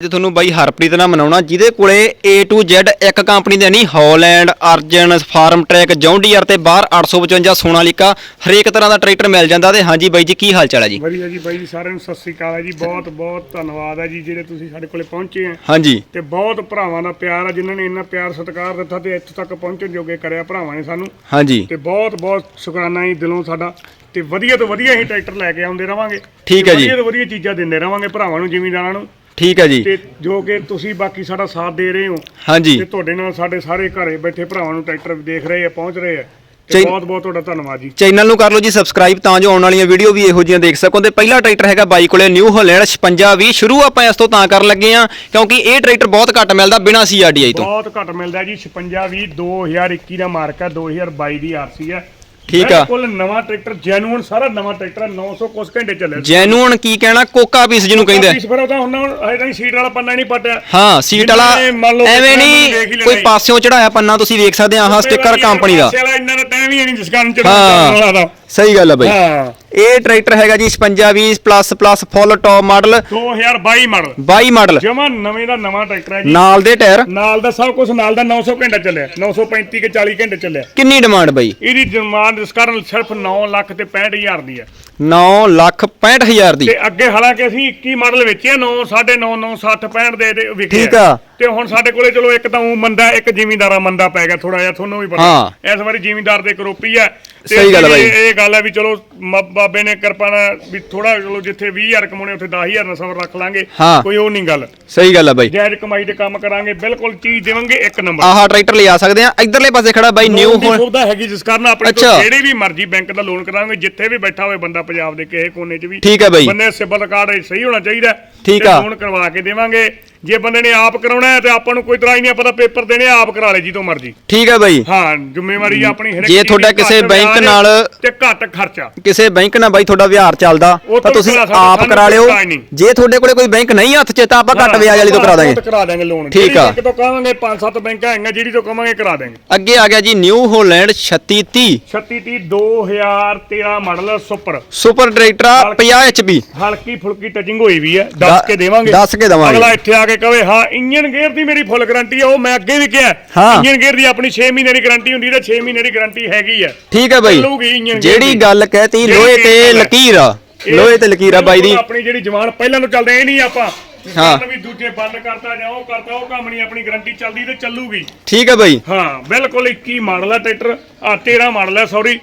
ਜੇ ਤੁਹਾਨੂੰ ਬਾਈ ਹਰਪ੍ਰੀਤ ਨਾਲ ਮਨਾਉਣਾ ਜਿਹਦੇ ਕੋਲੇ A to Z ਇੱਕ ਕੰਪਨੀ ਦੇ ਨਹੀਂ Holland Arjun Farmtrac John Deere ਤੇ ਬਾਹਰ 855 ਸੋਨਾਲੀਕਾ ਹਰੇਕ ਤਰ੍ਹਾਂ ਦਾ ਟਰੈਕਟਰ ਮਿਲ ਜਾਂਦਾ ਤੇ ਹਾਂਜੀ ਬਾਈ ਜੀ ਕੀ ਹਾਲ ਚਾਲ ਹੈ ਜੀ? ਵਧੀਆ ਜੀ ਬਾਈ ਜੀ ਸਾਰਿਆਂ ਨੂੰ ਸਤਿ ਸ੍ਰੀ ਅਕਾਲ ਹੈ ਜੀ ਬਹੁਤ ਬਹੁਤ ਧੰਨਵਾਦ ਹੈ ਜੀ ਜਿਹੜੇ ਤੁਸੀਂ ਸਾਡੇ ਕੋਲੇ ਪਹੁੰਚੇ ਆ ਹਾਂਜੀ। ਤੇ ਬਹੁਤ ਭਰਾਵਾਂ ਦਾ ਪਿਆਰ ਆ ਜਿਨ੍ਹਾਂ ਨੇ ਇੰਨਾ ਪਿਆਰ ਸਤਿਕਾਰ ਦਿੱਤਾ ਤੇ ਇੱਥੇ ਤੱਕ ਪਹੁੰਚਣ ਜੋਗੇ ਕਰਿਆ ਭਰਾਵਾਂ ਨੇ ਸਾਨੂੰ। ਹਾਂਜੀ। ਤੇ ਬਹੁਤ ਬਹੁਤ ਸ਼ੁਕਰਾਨਾ ਜੀ ਦਿਲੋਂ ਸਾਡਾ। ਤੇ ਵਧੀਆ ਤੋਂ ਵਧੀਆ ਹੀ ਟਰੈਕਟਰ ਲੈ ਕੇ ਆਉਂਦੇ ਰਵਾਂਗੇ। ਠੀਕ ਹੈ ਜੀ। ਵਧੀਆ ਤੋਂ ਵਧੀਆ ਚੀਜ਼ਾਂ ਦਿੰਦੇ ਰਵਾਂਗੇ ਭਰਾਵਾਂ ਨੂੰ ਜ਼ਿਮੀਂਦਾਰਾਂ ਨੂੰ। ਠੀਕ ਹੈ ਜੀ। ਤੇ ਜੋ ਕਿ ਤੁਸੀਂ ਬਾਕੀ ਸਾਡਾ ਸਾਥ ਦੇ ਰਹੇ ਹੋ ਹਾਂਜੀ। ਤੇ ਤੁਹਾਡੇ ਨਾਲ ਸਾਡੇ ਸਾਰੇ ਘਰੇ ਬੈਠੇ ਭਰਾਵਾਂ ਨੂੰ ਟਰੈਕਟਰ ਦੇਖ ਰਹੇ ਆ ਪਹੁੰਚ ਰਹੇ ਆ। ਤੇ ਬਹੁਤ ਬਹੁਤ ਤੁਹਾਡਾ ਧੰਨਵਾਦ ਜੀ। ਚੈਨਲ ਨੂੰ ਕਰ ਲਓ ਜੀ ਸਬਸਕ੍ਰਾਈਬ ਤਾਂ ਜੋ ਆਉਣ ਵਾਲੀਆਂ ਵੀਡੀਓ ਵੀ ਇਹੋ ਜਿਹੀਆਂ ਦੇਖ ਸਕੋ ਤੇ ਪਹਿਲਾ ਟਰੈਕਟਰ ਹੈਗਾ ਬਾਈ ਕੋਲੇ ਨਿਊ ਹਾਲੈਂਡ 5620 ਸ਼ੁਰੂ ਆਪਾਂ ਇਸ ਤੋਂ ਤਾਂ ਕਰਨ ਲੱਗੇ ਆ ਕਿਉਂਕਿ ਇਹ ਟਰੈਕਟਰ ਬਹੁਤ ਘੱਟ ਮਿਲਦਾ ਬਿਨਾ ਸੀਆਰਡੀਆਈ ਤੋਂ। ਬਹੁਤ ਘੱਟ ਮਿਲਦਾ ਜੀ 56 20 2021 ਦਾ ਮਾਰਕ ਹੈ 2022 ਦੀ ਆਰਸੀ ਹੈ। ਠੀਕ ਆ। ਬਿਲਕੁਲ ਨਵਾਂ ਟਰੈਕਟਰ ਜੈਨੂਨ ਸਾਰਾ ਨਵਾਂ ਟਰੈਕਟਰ ਹੈ 900 ਕੁਸ ਘੰਟੇ ਚੱਲਿਆ ਜੈਨੂਨ ਕੀ ਕਹਿਣਾ ਕੋਕਾ ਪੀਸ ਜਿਹਨੂੰ ਕਹਿੰਦੇ ਆ। ਪੀਸ ਫਿਰ ਉਹਦਾ ਹੁਣ ਹਜੇ ਤਾਂ ਸੀਟ ਵਾਲਾ ਪੰਨਾ ਹੀ ਨਹੀਂ ਪਟਿਆ ਹਾਂ ਸੀਟ ਵਾਲਾ ਜਿੰਨੇ ਮੰਨ ਲਓ ਐਵੇਂ ਕਿਸਾਨ ਨੂੰ ਦੇਖ ਹੀ ਨਹੀਂ ਲੈਣਾ ਕੋਈ। ਪਾਸਿਓਂ ਚੜਾਇਆ ਪੰਨਾ ਤੁਸੀਂ ਵੇਖ ਸਕਦੇ ਆ ਆਹ ਸਟicker ਕੰਪਨੀ ਦਾ ਚਲਾ ਇੰਨਾ ਟਾਈਮ ਹੀ ਨਹੀਂ ਜਿਸ ਕਾਰਨ ਚ ਹਾਂ। ਸਹੀ ਗੱਲ ਆ ਬਾਈ। ਹਾਂ। ਇਹ ਟਰੈਕਟਰ ਹੈਗਾ ਜੀ 5620 plus plus full top model 2022 model 22 model ਜਮਾ ਨਵੇਂ ਦਾ ਨਵਾਂ ਟਰੈਕਟਰ ਹੈ ਜੀ। ਨਾਲ ਦੇ ਟਾਇਰ ਨਾਲ ਦਾ ਸਭ ਕੁਝ ਨਾਲ ਦਾ 900 ਘੰਟਾ ਚੱਲਿਆ। 935 ਕੇ 40 ਘੰਟੇ ਚੱਲਿਆ। ਕਿੰਨੀ ਡਿਮਾਂਡ ਬਾਈ? ਇਹਦੀ ਡਿਮਾਂਡ ਇਸ ਕਾਰਨ ਸਿਰਫ 9 ਲੱਖ ਤੇ 65000 ਦੀ ਹੈ। 9 ਲੱਖ 65000 ਦੀ। ਤੇ ਅੱਗੇ ਹਾਲਾਂਕਿ ਅਸੀਂ 21 ਮਾਡਲ ਵੇਚੇ 9 9.5 9 9 60 65 ਦੇ ਦੇ ਵਿਕੇ ਠੀਕ ਆ। ਤੇ ਹੁਣ ਸਾਡੇ ਕੋਲੇ ਚਲੋ ਇੱਕ ਤਾਂ ਉਹ ਮੰਦਾ ਇੱਕ ਜ਼ਿਮੀਂਦਾਰਾ ਮੰਦਾ ਪੈ ਗਿਆ ਥੋੜਾ ਜਿਹਾ ਤੁਹਾਨੂੰ ਵੀ ਪਤਾ। ਹਾਂ। ਇਸ ਵਾਰੀ ਜ਼ਿਮੀਂਦਾਰ ਦੇ ਕਰੋਪੀ ਆ। ਤੇ ਸਹੀ ਗੱਲ ਬਾਈ। ਇਹ ਗੱਲ ਹੈ ਵੀ ਚਲੋ ਮ- ਬਾਬੇ ਨੇ ਕਿਰਪਾ ਨਾਲ ਵੀ ਥੋੜਾ ਚਲੋ ਜਿੱਥੇ 20000 ਕਮਾਉਣੇ ਉੱਥੇ 10000 ਨਾਲ ਸਬਰ ਰੱਖ ਲਾਂਗੇ। ਹਾਂ। ਕੋਈ ਉਹ ਨਹੀਂ ਗੱਲ। ਸਹੀ ਗੱਲ ਆ ਬਾਈ। ਜਾਇਜ਼ ਕਮਾਈ ਦੇ ਕੰਮ ਕਰਾਂਗੇ ਬਿਲਕੁਲ ਚੀਜ਼ ਦੇਵਾਂਗੇ ਇੱਕ ਨੰਬਰ। ਆਹ ਟਰੈਕਟਰ ਲਿਆ ਸਕਦੇ ਆ। ਇਧਰਲੇ ਪਾਸੇ ਖੜਾ ਬਾਈ ਨਿਊ ਲੋਨ ਦੀ ਸੁਵਿਧਾ ਹੈਗੀ ਜਿਸ ਕਾਰਨ ਆਪਣੇ ਅੱਛਾ। ਕੋਲ ਜਿਹੜੇ ਵੀ ਮਰਜ਼ੀ ਬੈਂਕ ਦਾ ਲੋਨ ਕਰਾਂਗੇ ਜਿੱਥੇ ਵੀ ਬੈਠਾ ਹੋਵੇ ਬੰਦਾ ਪੰਜਾਬ ਦੇ ਕਿਸੇ ਕੋਨੇ 'ਚ ਵੀ। ਠੀਕ ਹੈ ਬਾਈ। ਬੰਦੇ ਸਿਬਲ ਕਾਰਡ ਸਹੀ ਹੋਣਾ ਚਾਹੀਦਾ। ਠੀਕ ਤੇ ਆ। ਲੋਨ ਕਰਵਾ ਕੇ ਦੇਵਾਂਗੇ। ਜੇ ਬੰਦੇ ਨੇ ਆਪ ਕਰਾਉਣਾ ਹੈ ਤੇ ਆਪਾਂ ਨੂੰ ਕੋਈ ਤਰ੍ਹਾਂ ਹੀ ਨਹੀਂ ਪਤਾ ਪੇਪਰ ਦੇਣੇ ਆਪ ਕਰਾ ਲੇ ਜੀ ਤੋਂ ਮਰਜ਼ੀ। ਠੀਕ ਹੈ ਬਾਈ। ਹਾਂ ਜ਼ਿੰਮੇਵਾਰੀ ਆਪਣੀ ਹਰ ਇੱਕ ਜੇ ਤੁਹਾਡਾ ਕਿਸੇ ਬੈਂਕ ਨਾਲ- ਤੇ ਘੱਟ ਖਰਚਾ। ਕਿਸੇ ਬੈਂਕ ਨਾਲ ਬਾਈ ਤੁਹਾਡਾ ਵਿਹਾਰ ਚੱਲਦਾ ਤਾਂ ਤੋਂ ਤੁਸੀਂ ਆਪ ਕਰਾ ਲਿਓ। ਜੇ ਤੁਹਾਡੇ ਕੋਲੇ ਕੋਈ ਬੈਂਕ ਨਹੀਂ ਹੱਥ 'ਚ ਤਾਂ ਆਪਾਂ ਘੱਟ ਵਿਆਜ ਵਾਲੀ ਤੋਂ ਕਰਾ ਦਾਂਗੇ। ਆਪਾਂ ਕਰਾ ਦਾਂਗੇ ਲੋਨ ਠੀਕ ਆ। ਤੋਂ ਕਹਾਂਗੇ ਪੰਜ ਸੱਤ ਬੈਂਕਾਂ ਹੈਗੀਆਂ ਜਿਹੜੀ ਤੋਂ ਕਹਾਂਗੇ ਕਰਾ ਦਾਂਗੇ। ਅੱਗੇ ਆ ਗਿਆ ਜੀ New Holland 3630 36 30 2013 model super. Super tractor ਆ 50 HP ਹਲਕੀ ਫੁਲਕੀ ਟਚਿੰਗ ਹੋਈ ਵੀ ਹੈ ਦੱਸ ਕੇ ਦੇਵਾਂਗੇ। ਦੱਸ ਕੇ ਦੇਵਾਂਗੇ। ਅਗਲਾ ਇੱਥੇ ਆ ਕੇ ਕਵੇ ਹਾਂ ਇੰਜਨ ਗੇਅਰ ਦੀ ਮੇਰੀ ਫੁੱਲ ਗਾਰੰਟੀ ਹੈ ਉਹ ਮੈਂ ਅੱਗੇ ਵੀ ਕਿਹਾ। ਹਾਂ। ਇੰਜਨ ਗੇਅਰ ਦੀ ਆਪਣੀ 6 ਮਹੀਨੇ ਦੀ ਗਾਰੰਟੀ ਹੁੰਦੀ ਤੇ 6 ਮਹੀਨੇ ਦੀ ਗਾਰੰਟੀ ਹੈਗੀ ਹੈ ਠੀਕ ਹੈ ਬਾਈ। ਚੱਲੂਗੀ ਜਿਹੜੀ। ਗੱਲ ਕਹਿਤੀ ਜਿਹੜੀ ਲੋਹੇ ਤੇ ਗੱਲ ਹੈ। ਲਕੀਰ ਆ। ਇਹ ਲੋਹੇ ਤੇ ਲਕੀਰ ਆ ਬਾਈ ਦੀ। ਆਪਣੀ ਜਿਹੜੀ ਜਵਾਨ ਪਹਿਲਾਂ ਤੋਂ ਚੱਲਦੇ ਇਹ ਨਹੀਂ ਆਪਾਂ। ਹਾਂ। ਹਾਂ ਵੀ ਦੂਜੇ ਬੰਦ ਕਰਤਾ ਜਾਂ ਉਹ ਕਰਤਾ ਉਹ ਕੰਮ ਨਹੀਂ ਆਪਣੀ ਗਾਰੰਟੀ ਚੱਲਦੀ ਤੇ ਚੱਲੂਗੀ। ਠੀਕ ਹੈ ਬਾਈ। ਹਾਂ ਬਿਲਕੁਲ 21 ਮਾਡਲ ਹੈ ਟਰੈਕਟਰ ਆ 13 ਮਾਡਲ ਹੈ ਸੌਰੀ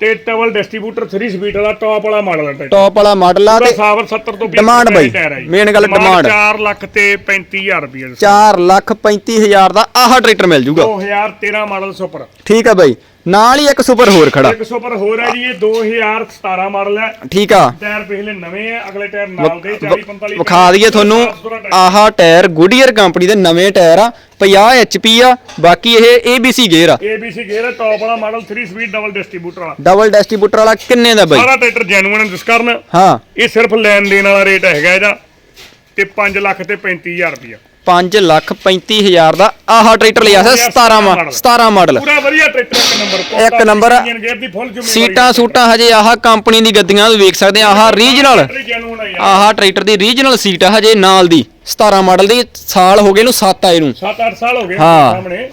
ਤੇ ਟਵਲ ਡਿਸਟ੍ਰੀਬਿਊਟਰ 3 ਸਪੀਡ ਵਾਲਾ ਟੌਪ ਵਾਲਾ ਮਾਡਲ ਹੈ ਟੌਪ ਵਾਲਾ ਮਾਡਲ ਆ ਤੇ ਸਾਵਰ 70 ਤੋਂ Demand ਬਾਈ, main ਗੱਲ demand। 4 ਲੱਖ ਤੇ 35000 ਰੁਪਏ 4 ਲੱਖ 35000 ਦਾ ਆਹ ਟਰੈਕਟਰ ਮਿਲ ਜੂਗਾ। 2013 ਮਾਡਲ ਸੁਪਰ ਠੀਕ ਹੈ ਬਾਈ ਨਾਲ ਹੀ ਇੱਕ ਸੁਪਰ ਹੋਰ ਖੜਾ। ਇੱਕ ਸੁਪਰ ਹੋਰ ਹੈ ਜੀ ਇਹ 2017 ਮਾਡਲ ਹੈ ਠੀਕ ਆ। ਟਾਇਰ ਪਿਛਲੇ ਨਵੇਂ ਆ ਅਗਲੇ ਟਾਇਰ ਨਾਲ ਦੇ 40 45 ਵਿਖਾ ਦਈਏ ਤੁਹਾਨੂੰ ਆਹ ਟਾਇਰ ਗੁੱਡੀਅਰ ਕੰਪਨੀ ਦੇ ਨਵੇਂ ਟਾਇਰ ਆ। 50 HP ਆ ਬਾਕੀ ਇਹ ABC ਗੇਅਰ ਆ। ABC ਗੇਅਰ ਟੌਪ ਵਾਲਾ ਮਾਡਲ 3 ਸਪੀਡ ਡਬਲ ਡਿਸਟ੍ਰੀਬਿਊਟਰ ਵਾਲਾ। ਡਬਲ ਡਿਸਟ੍ਰੀਬਿਊਟਰ ਵਾਲਾ ਕਿੰਨੇ ਦਾ ਬਾਈ? ਸਾਰਾ ਟਰੈਕਟਰ ਜੈਨੂਇਨ ਜਿਸ ਕਾਰਨ ਹਾਂ। ਇਹ ਸਿਰਫ ਲੈਣ ਦੇਣ ਵਾਲਾ ਰੇਟ ਹੈਗਾ ਇਹਦਾ ਤੇ 5 ਲੱਖ ਤੇ 35000 ਰੁਪਇਆ। 5 ਲੱਖ 35000 ਦਾ ਆਹ ਟਰੈਕਟਰ ਲਿਆ ਸੀ 17 ਮਾ 17 ਮਾਡਲ ਪੂਰਾ ਵਧੀਆ ਟਰੈਕਟਰ ਇੱਕ ਨੰਬਰ ਇੱਕ ਨੰਬਰ। ਸੀਟਾਂ ਸੂਟਾਂ ਹਜੇ ਆਹ ਕੰਪਨੀ ਦੀ ਗੱਡੀਆਂ ਨੂੰ ਵੇਖ ਸਕਦੇ ਆ ਆਹ ਰੀਜਨਲ ਆਹ ਟਰੈਕਟਰ ਦੀ ਰੀਜਨਲ ਸੀਟ ਆ ਹਜੇ ਨਾਲ ਦੀ। 17 ਮਾਡਲ ਦੀ ਸਾਲ ਹੋ ਗਏ ਨੂੰ 7 ਆਏ ਨੂੰ। 7-8 ਸਾਲ ਹੋ ਗਏ। ਸਾਹਮਣੇ।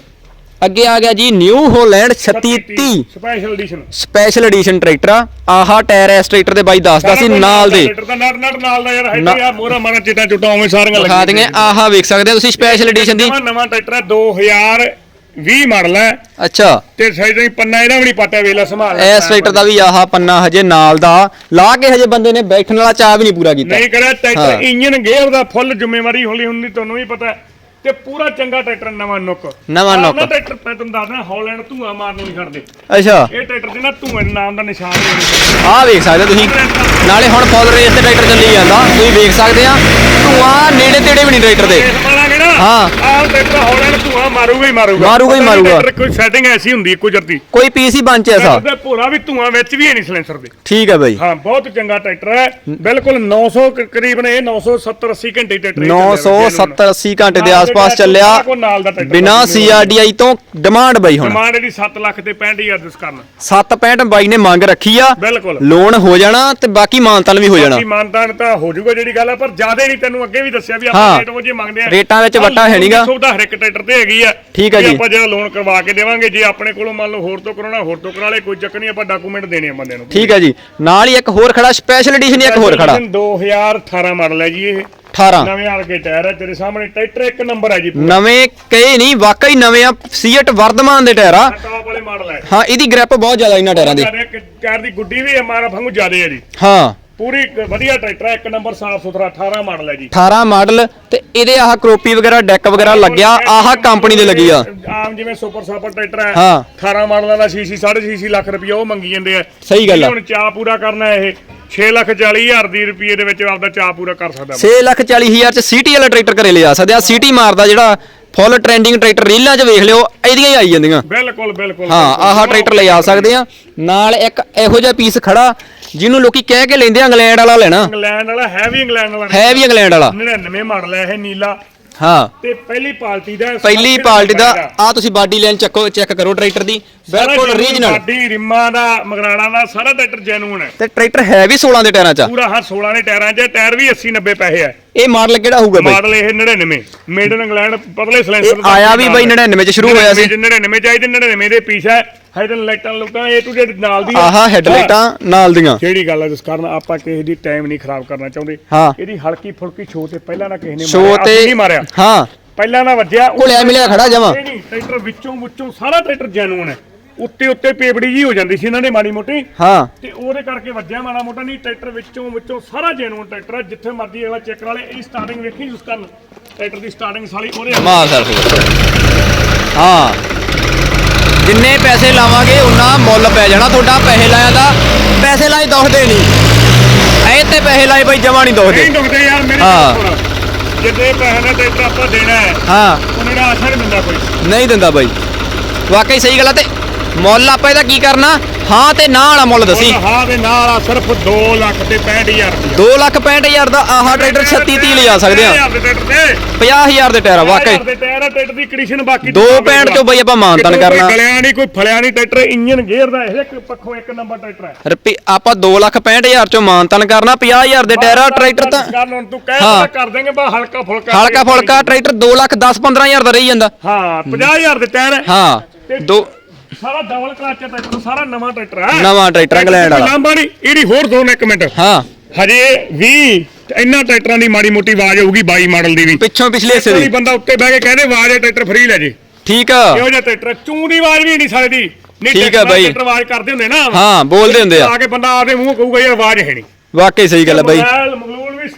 ਅੱਗੇ ਆ ਗਿਆ ਜੀ New Holland 3630 special edition special edition tractor ਆ। ਆਹ ਟਾਇਰ ਇਸ ਟਰੈਕਟਰ ਦੇ ਬਾਈ ਦੱਸਦਾ ਸੀ ਨਾਲ ਦੇ। ਟਰੈਕਟਰ ਦਾ ਨਟ ਨਟ ਨਾਲ ਦਾ ਯਾਰ ਹੈ ਨਾ- ਯਾਰ ਮੋਰਾ ਮਾਰਾ ਚਿੱਟਾ ਚੁੱਟਾ ਉਵੇਂ ਸਾਰੀਆਂ ਦਿਖਾ ਦਿੰਗੇ। ਆਹ ਵੇਖ ਸਕਦੇ ਆ ਤੁਸੀਂ ਸਪੈਸ਼ਲ ਐਡੀਸ਼ਨ ਦੀ। ਨਵਾਂ ਟਰੈਕਟਰ ਹੈ 2020 ਮਾਡਲ ਹੈ। ਅੱਛਾ। ਤੇ ਸਾਈਡ ਹੀ ਪੰਨਾ ਇਹਦਾ ਵੀ ਨਹੀਂ ਪਤਾ ਵੇਲਾ ਸੰਭਾਲ ਇਸ ਟਰੈਕਟਰ ਦਾ ਵੀ ਆਹ ਪੰਨਾ ਹਜੇ ਨਾਲ ਦਾ। ਲਾ ਕੇ ਹਜੇ ਬੰਦੇ ਨੇ ਬੈਠਣ ਵਾਲਾ ਚਾਹ ਵੀ ਨਹੀਂ ਪੂਰਾ ਕੀਤਾ। ਨਹੀਂ ਕਰਿਆ ਹਾਂ। ਟਰੈਕਟਰ ਇੰਜਨ ਗੇਅਰ ਦਾ ਫੁੱਲ ਜ਼ਿੰਮੇਵਾਰੀ ਹੋਲੀ ਹੁੰਦੀ ਤੁਹਾਨੂੰ ਵੀ ਪਤਾ ਹੈ। ਤੇ ਪੂਰਾ ਚੰਗਾ ਟਰੈਕਟਰ ਨਵਾਂ ਨੁੱਕ। ਨਵਾਂ ਨੁੱਕ। ਨਾ ਟਰੈਕਟਰ ਮੈਂ ਤੁਹਾਨੂੰ ਦੱਸਦਾ ਹਾਲੈਂਡ ਧੂਆ ਮਾਰਨ ਨੂੰ ਨਹੀਂ ਛੱਡਦੇ ਅੱਛਾ। ਇਹ ਟਰੈਕਟਰ ਦੇ ਨਾ ਧੂਏ ਦੇ ਨਾਮ ਦਾ ਨਿਸ਼ਾਨ ਹੋਣਾ ਆਹ ਵੇਖ ਸਕਦੇ ਤੁਸੀਂ। ਨਾਲੇ ਹੁਣ ਫੁੱਲ ਰੇਸ ਤੇ ਟਰੈਕਟਰ ਚੱਲੀ ਜਾਂਦਾ। ਤੁਸੀਂ ਵੇਖ ਸਕਦੇ ਆ। ਧੂਆਂ ਨੇੜੇ ਤੇੜੇ ਵੀ ਨਹੀਂ ਟਰੈਕਟ ਦੇ। ਇਸ ਹਾਂ। ਆ ਨਾਲ ਟਰੈਕਟਰ ਹੌਲੈਂਡ ਧੂਆਂ ਮਾਰੂਗਾ ਹੀ ਮਾਰੂਗਾ। ਮਾਰੂਗਾ ਹੀ ਪਤਾ ਮਾਰੂਗਾ। ਟਰੈਕਟਰ ਕੋਈ ਸੈਟਿੰਗ ਐਸੀ ਹੁੰਦੀ ਹੈ ਕੁਦਰਤੀ ਕੋਈ ਪੀਸ ਹੀ ਬਣ ਚ ਐਸਾ। ਟਰੈਕਟਰ ਦੇ ਭੋਰਾ ਵੀ ਧੂਆਂ ਵਿੱਚ ਵੀ ਹੈ ਨਹੀਂ ਸਿਲੈਂਸਰ ਦੇ। ਠੀਕ ਹੈ ਬਾਈ। ਹਾਂ ਬਹੁਤ ਚੰਗਾ ਟਰੈਕਟਰ ਹੈ। ਬਿਲਕੁਲ 900 ਕ- ਕਰੀਬ ਨੇ ਇਹ 970 80 ਘੰਟੇ ਟਰੈਕਟਰ ਇਹ ਚੱਲਿਆ ਵਾ, 970 80 ਘੰਟੇ ਦੇ ਨਾਲ ਆਸ-ਪਾਸ ਟਰੈਕਟਰ ਚੱਲਿਆ। ਸਾਰਾ ਕੁਝ ਨਾਲ ਦਾ ਟਰੈਕਟਰ ਬਿਨਾ ਸੀਆਰਡੀਆਈ ਤੋਂ ਡਿਮਾਂਡ ਬਾਈ ਹੁਣ। ਡਿਮਾਂਡ ਇਹਦੀ 7 ਲੱਖ ਤੇ 65000 ਦਿਸ ਕਰਨ 765 ਬਾਈ ਨੇ ਮੰਗ ਰੱਖੀ ਆ। ਬਿਲਕੁਲ। ਲੋਨ ਹੋ ਜਾਣਾ ਤੇ ਬਾਕੀ ਮਾਨਤਨ ਵੀ ਹੋ ਜਾਣਾ। ਬਾਕੀ ਮਾਨਤਾਨ ਤਾਂ ਹੋ ਜਾਊਗਾ ਜਿਹੜੀ ਗੱਲ ਹੈ ਪਰ ਜ਼ਿਆਦਾ ਨਹੀਂ ਤੈਨੂੰ ਅੱਗੇ ਵੀ ਦੱਸਿਆ ਵੀ ਹਾਂ। ਆਪਾਂ ਰੇਟ ਉਹ ਜੇ ਮੰਗਦੇ ਆ। ਰੇਟਾਂ ਵਿੱਚ ਵੱਟਾ ਹੈ ਨੀਗਾ। ਸੁਵਿਧਾ ਹਰ ਇੱਕ ਟਰੈਕਟਰ ਤੇ ਹੈਗੀ ਆ। ਠੀਕ ਹੈ ਵੀ ਜੀ। ਆਪਾਂ ਜਿਹੜਾ ਲੋਨ ਕਰਵਾ ਕੇ ਦੇਵਾਂਗੇ ਜੇ ਆਪਣੇ ਕੋਲੋਂ ਮੰਨ ਲਓ ਹੋਰ ਤੋਂ ਕਰਾਉਣਾ ਹੋਰ ਤੋਂ ਕਰਾ ਲੈ ਕੋਈ ਚੱਕਰ ਨਹੀਂ ਆਪਾਂ ਡਾਕੂਮੈਂਟ ਦੇਣੇ ਆ ਬੰਦੇ ਨੂੰ। ਠੀਕ ਹੈ ਜੀ। ਨਾਲ ਹੀ ਇੱਕ ਹੋਰ ਖੜਾ ਸਪੈਸ਼ਲ ਐਡੀਸ਼ਨ ਇੱਕ ਹੋਰ ਖੜਾ। 2018 ਮਾਡਲ ਹੈ ਜੀ ਇਹ। 18 ਨਵੇਂ ਆਲ ਕੇ ਟਾਇਰ ਹੈ ਤੇਰੇ ਸਾਹਮਣੇ ਟਰੈਕਟਰ ਇੱਕ ਨੰਬਰ ਹੈ ਜੀ ਨਵੇਂ ਕਈ ਨਹੀਂ ਵਾਕਈ ਨਵੇਂ ਆ ਸੀਟ ਵਰਧਮਾਨ ਦੇ ਟਾਇਰ ਆ। ਟਾਪ ਵਾਲੇ ਮਾਡਲ ਹੈ। ਹਾਂ ਇਹਦੀ ਗ੍ਰਿਪ ਬਹੁਤ ਜ਼ਿਆਦਾ ਇਹਨਾਂ ਟਾਇਰਾਂ ਦੀ। ਟਾਇਰ ਦੀ ਗੁੱਡੀ ਵੀ ਮਾਰਾ ਫੰਗੂ ਜ਼ਿਆਦੇ ਹੈ ਜੀ। ਹਾਂ। ਪੂਰੀ ਵਧੀਆ ਟਰੈਕਟਰ ਹੈ ਇੱਕ ਨੰਬਰ ਸਾਫ਼ ਸੁਥਰਾ 18 ਮਾਡਲ ਹੈ ਜੀ 18 ਮਾਡਲ ਤੇ ਇਹਦੇ ਆਹ ਕਰੋਪੀ ਵਗੈਰਾ ਡੈਕ ਵਗੈਰਾ ਲੱਗਿਆ ਆਹ ਕੰਪਨੀ ਦੇ ਲੱਗੀ ਆ ਆਮ ਜਿਵੇਂ ਸੁਪਰ ਸਾਪਰ ਟਰੈਕਟਰ ਹੈ ਹਾਂ। 18 ਮਾਡਲਾਂ ਦਾ ਸੀਸੀ 6.5 ਲੱਖ ਰੁਪਏ ਉਹ ਮੰਗੀ ਜਾਂਦੇ ਆ ਸਹੀ ਗੱਲ ਆ। ਹੁਣ ਚਾਹ ਪੂਰਾ ਕਰਨਾ ਇਹ 6 ਲੱਖ 40 ਹਜ਼ਾਰ ਦੀ ਰੁਪਏ ਦੇ ਵਿੱਚ ਆਪਦਾ ਚਾਹ ਪੂਰਾ ਕਰ ਸਕਦਾ 6 ਲੱਖ 40 ਹਜ਼ਾਰ ਚ ਸਿਟੀ ਵਾਲਾ ਟਰੈਕਟਰ ਘਰੇ ਲਿਜਾ ਸਕਦੇ ਆ ਸਿਟੀ ਮਾਰਦਾ ਜਿਹੜਾ ਫੁੱਲ ਟ੍ਰੈਂਡਿੰਗ ਟਰੈਕਟਰ ਰੀਲਾਂ 'ਚ ਵੇਖ ਲਿਓ ਇਹਦੀਆਂ ਹੀ ਆਈ ਜਾਂਦੀਆਂ। ਬਿਲਕੁਲ ਬਿਲਕੁਲ ਹਾਂ। ਆਹ ਟਰੈਕਟਰ ਲਿਜਾ ਸਕਦੇ ਆ। ਨਾਲ ਇੱਕ ਇਹੋ ਜਿਹਾ ਪੀਸ ਖੜਾ ਜਿਹਨੂੰ ਲੋਕੀ ਕਹਿ ਕੇ ਲੈਂਦੇ ਆ ਇੰਗਲੈਂਡ ਵਾਲਾ ਲੈਣਾ। ਇੰਗਲੈਂਡ ਵਾਲਾ ਹੈ ਵੀ ਇੰਗਲੈਂਡ ਵਾਲਾ। ਹੈ ਵੀ ਇੰਗਲੈਂਡ ਵਾਲਾ। 99 ਮਾਡਲ ਹੈ ਇਹ ਨੀਲਾ। ਹਾਂ। ਤੇ ਪਹਿਲੀ ਪਾਰਟੀ ਦਾ ਪਹਿਲੀ ਪਾਰਟੀ ਦਾ ਆ ਤੁਸੀਂ ਬਾਡੀ ਲਾਈਨ ਚੱਕੋ ਚੈੱਕ ਕਰੋ ਟਰੈਕਟਰ ਦੀ। ਬਿਲਕੁਲ ਰੀਜਨਲ ਸਾਡੀ ਰਿਮਾਂ ਦਾ ਮਗਰਾਣਾ ਦਾ ਸਾਰਾ ਟਰੈਕਟਰ ਜੈਨੂਨ ਹੈ। ਤੇ ਟਰੈਕਟਰ ਹੈ ਵੀ 16 ਦੇ ਟਾਇਰਾਂ 'ਚ? ਆ। ਪੂਰਾ ਹਰ 16 ਦੇ ਟਾਇਰਾਂ 'ਚ ਹੈ, ਟਾਇਰ ਵੀ 80 90 ਪੈਸੇ ਹੈ। ਇਹ ਮਾਡਲ ਕਿਹੜਾ ਹੋਊਗਾ ਬਾਈ? ਮਾਡਲ ਇਹ 99 ਮੇਡ ਇਨ ਇੰਗਲੈਂਡ ਪਤਲੇ ਸਿਲੈਂਸਰ ਇਹ ਆਇਆ ਵੀ ਬਾਈ 99 ਚ ਸ਼ੁਰੂ ਹੋਇਆ ਸੀ। 99 ਚਾਹੀਦੇ 99 ਦੇ ਪੀਸ ਹੈ। ਹਾਈਡਨ ਲਾਈਟਾਂ ਲੁਟਾਂ A to Z ਨਾਲ ਦੀ ਹੈ। ਆਹਾ ਹੈਡਲਾਈਟਾਂ ਨਾਲ ਦੀਆਂ। ਜਿਹੜੀ ਗੱਲ ਹੈ ਜਿਸ ਕਾਰਨ ਆਪਾਂ ਕਿਸੇ ਦੀ ਟਾਈਮ ਨਹੀਂ ਖਰਾਬ ਕਰਨਾ ਚਾਹੁੰਦੇ। ਹਾਂ। ਇਹਦੀ ਹਲਕੀ ਫੁਲਕੀ ਛੋ ਤੇ ਪਹਿਲਾਂ ਨਾ ਕਿਸੇ ਨੇ ਸ਼ੋ ਮਾਰਿਆ, ਤੇ ਅਸੀਂ ਨਹੀਂ ਮਾਰਿਆ। ਹਾਂ। ਪਹਿਲਾਂ ਨਾ ਵੱਜਿਆ ਘੁਲਿਆ ਮਿਲਿਆ ਖੜਾ ਜਮਾਂ। ਨਹੀਂ, ਨਹੀਂ ਟਰੈਕਟਰ ਵਿੱਚੋਂ ਵਿੱਚੋਂ ਸਾਰਾ ਟਰੈਕਟਰ ਜੈਨੂਨ ਹੈ। ਉੱਤੇ ਉੱਤੇ ਪੇਪੜੀ ਜੀ ਹੋ ਜਾਂਦੀ ਸੀ ਇਹਨਾਂ ਦੇ ਮਾੜੀ ਮੋਟੀ। ਹਾਂ। ਤੇ ਉਹਦੇ ਕਰਕੇ ਵੱਜਿਆ ਮਾੜਾ ਮੋਟਾ ਨਹੀਂ ਟਰੈਕਟਰ ਵਿੱਚੋਂ ਵਿੱਚੋਂ ਸਾਰਾ ਜੈਨੂਨ ਟਰੈਕਟਰ ਹੈ ਜਿੱਥੇ ਮਰਜ਼ੀ ਅਗਲਾ ਚੈੱਕ ਕਰਾ ਲੇ ਇਹਦੀ ਸਟਾਰਟਿੰਗ ਵੇਖੀ ਉਸ ਕਰਨ ਟਰੈਕਟਰ ਦੀ ਸਟਾਰਟਿੰਗ ਸਾਲੀ ਉਹਦੇ ਮਾ ਸਰ। ਹਾਂ। ਜਿੰਨੇ ਪੈਸੇ ਲਾਵਾਂਗੇ ਉਨਾ ਮੁੱਲ ਪੈ ਜਾਣਾ ਤੁਹਾਡਾ ਪੈਸੇ ਲਾਇਆ ਦਾ ਪੈਸੇ ਲਾਏ ਦੁਖਦੇ ਨਹੀਂ। ਐ ਤੇ ਪੈਸੇ ਲਾਏ ਬਾਈ ਜਮਾ ਨਹੀਂ ਦੁਖਦੇ। ਨਹੀਂ ਦੁਖਦੇ ਯਾਰ ਮੇਰੇ ਹਾਂ। ਕੋਲ। ਜਿੱਦੇ ਪੈਸੇ ਦਾ ਟਰੈਕਟਰ ਆਪਾਂ ਦੇਣਾ ਹੈ ਹਾਂ। ਉਹਨੇ ਦਾ ਆਸ਼ਾ ਨਹੀਂ ਦਿੰਦਾ ਕੋਈ। ਨਹੀਂ ਦਿੰਦਾ ਬਾਈ। ਵਾਕਈ ਸਹੀ ਗੱਲ ਆ ਤੇ ਮੁੱਲ ਆਪਾਂ ਇਹਦਾ ਕੀ ਕਰਨਾ? ਹਾਂ ਤੇ ਨਾ ਵਾਲਾ ਮੁੱਲ ਦਸੀ। ਹਾਂ ਦੇ ਨਾਲ ਆ ਸਿਰਫ 2 ਲੱਖ ਤੇ 65000 ਰੁਪਏ 2 ਲੱਖ 65000 ਦਾ ਆਹ ਟਰੈਕਟਰ 36 30 ਲਿਜਾ ਸਕਦੇ ਆ। 50000 ਦੇ ਟਰੈਕਟਰ ਤੇ। 50000 ਦੇ ਟਾਇਰ ਆ ਵਾਕਈ। 50000 ਦੇ ਟਾਇਰ ਆ ਟਰੈਕਟਰ ਦੀ ਕੰਡੀਸ਼ਨ ਬਾਕੀ ਦੋ ਪੈਂਟ ਚੋਂ ਬਈ ਆਪਾਂ ਮਾਨਤਾਨ ਕਰਨਾ। ਗਲਿਆ ਨਹੀਂ ਕੋਈ ਫਲਿਆ ਨਹੀਂ ਟਰੈਕਟਰ ਇੰਜਨ ਗੇਅਰ ਦਾ ਇਹ ਇੱਕ ਪੱਖੋਂ ਇੱਕ ਨੰਬਰ ਟਰੈਕਟਰ ਹੈ ਰੁਪਏ ਆਪਾਂ 2 ਲੱਖ 65000 ਚੋਂ ਮਾਨਤਨ ਕਰਨਾ 50000 ਦੇ ਟਾਇਰ ਆ ਟਰੈਕਟਰ ਤਾਂ ਗੱਲ ਹੁਣ ਤੂੰ ਕਹਿ ਹਾਂ। ਤਾਂ ਕਰ ਦੇਂਗੇ ਬਾ ਹਲਕਾ ਫੁਲਕਾ ਹਲਕਾ ਫੁਲਕਾ ਟਰੈਕਟਰ 2 ਲੱਖ 10 15000 ਦਾ ਰਹੀ ਜਾਂਦਾ। ਹਾਂ 50000 ਦੇ ਟਾਇਰ ਹਾਂ ਦੋ ਸਾਰਾ ਡਬਲ ਕਲਚ ਟਰੈਕਟਰ ਸਾਰਾ ਨਵਾਂ ਟਰੈਕਟਰ ਹੈ। ਨਵਾਂ ਟਰੈਕਟਰ ਇੰਗਲੈਂਡ ਵਾਲਾ। ਲਾਂਬਾ ਨਹੀਂ ਇਹਦੀ ਹੋਰ ਦੋ ਨੇ ਇੱਕ ਮਿੰਟ। ਹਾਂ। ਹਜੇ 20 ਇੰਨਾ ਟਰੈਕਟਰਾਂ ਦੀ ਮਾੜੀ ਮੋਟੀ ਆਵਾਜ਼ ਆਊਗੀ 22 ਮਾਡਲ ਦੀ ਵੀ। ਪਿੱਛੋਂ ਪਿਛਲੇ ਹਿੱਸੇ ਦੀ। ਬੰਦਾ ਉੱਤੇ ਬਹਿ ਕੇ ਕਹਿੰਦੇ ਆਵਾਜ਼ ਹੈ ਟਰੈਕਟਰ ਫ੍ਰੀ ਲੈ ਜੇ। ਠੀਕ ਆ। ਇਹੋ ਜਿਹਾ ਟਰੈਕਟਰ ਚੂੰ ਦੀ ਆਵਾਜ਼ ਵੀ ਨਹੀਂ ਸਕਦੀ। ਨਹੀਂ ਠੀਕ ਆ ਬਾਈ। ਟਰੈਕਟਰ ਆਵਾਜ਼ ਕਰਦੇ ਹੁੰਦੇ ਨਾ। ਹਾਂ ਬੋਲਦੇ ਹੁੰਦੇ ਆ। ਆ ਕੇ ਬੰਦਾ ਆਪਦੇ ਮੂੰਹ ਕਹੂਗਾ ਯਾਰ ਆਵਾਜ਼ ਹੈ ਨਹੀਂ। ਵਾਕਈ ਸਹੀ ਗੱਲ ਆ ਬਾਈ।